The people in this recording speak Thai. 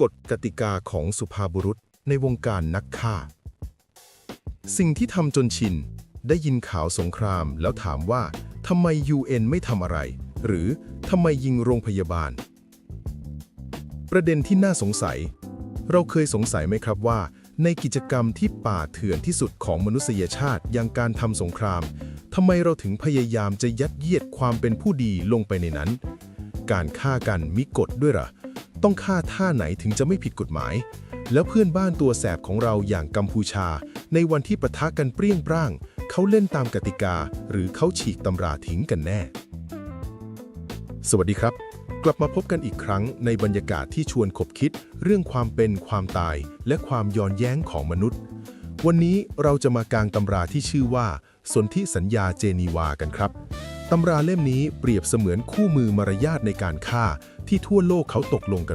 กฎกติกาของสุภาพบุรุษในวงการนักฆ่า สิ่งที่ทำจนชิน ได้ยินข่าวสงครามแล้วถามว่าทำไม UN ไม่ทำอะไร หรือทำไมยิงโรงพยาบาล ประเด็นที่น่าสงสัย เราเคยสงสัยไหมครับว่า ในกิจกรรมที่ป่าเถื่อนที่สุดของมนุษยชาติอย่างการทำสงครามทำไมเราถึงพยายามจะยัดเยียดความเป็นผู้ดีลงไปในนั้น การฆ่ากันมีกฎด้วยหรอ ต้องฆ่าท่าไหนถึงจะไม่ผิดกฎหมาย แล้วเพื่อนบ้านตัวแสบของเราอย่างกัมพูชา ในวันที่ปะทะกันเปรี้ยงปร้าง เขาเล่นตามกติกา หรือเขาฉีกตำราทิ้งกันแน่ สวัสดีครับ กลับมาพบกันอีกครั้งในบรรยากาศที่ชวนขบคิด เรื่องความเป็นความตาย และความย้อนแย้งของมนุษย์ วันนี้เราจะมากางตำราที่ชื่อว่า สนธิสัญญาเจนีวากันครับ ตำราเล่มนี้เปรียบเสมือนคู่มือมารยาทในการฆ่าที่ทั่วโลกเขาตกลงกัน